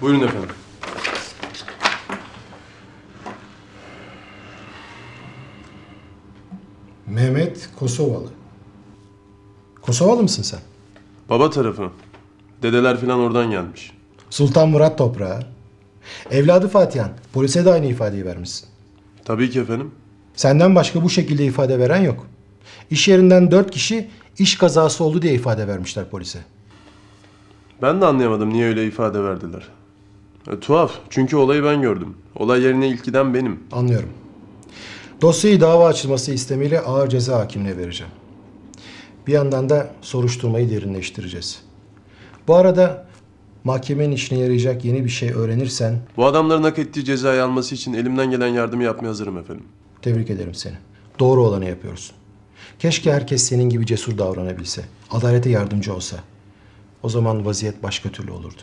Buyurun efendim. Mehmet Kosovalı. Kosovalı mısın sen? Baba tarafı. Dedeler falan oradan gelmiş. Sultan Murat toprağı. Evladı Fatihan. Polise de aynı ifadeyi vermişsin. Tabii ki efendim. Senden başka bu şekilde ifade veren yok. İş yerinden dört kişi iş kazası oldu diye ifade vermişler polise. Ben de anlayamadım niye öyle ifade verdiler. E, tuhaf. Çünkü olayı ben gördüm. Olay yerine ilk giden benim. Anlıyorum. Dosyayı dava açılması istemiyle ağır ceza hakimliğe vereceğim. Bir yandan da soruşturmayı derinleştireceğiz. Bu arada mahkemenin işine yarayacak yeni bir şey öğrenirsen Bu adamların hak ettiği cezayı alması için elimden gelen yardımı yapmaya hazırım efendim. tebrik ederim seni. Doğru olanı yapıyorsun. Keşke herkes senin gibi cesur davranabilse. Adalete yardımcı olsa. O zaman vaziyet başka türlü olurdu.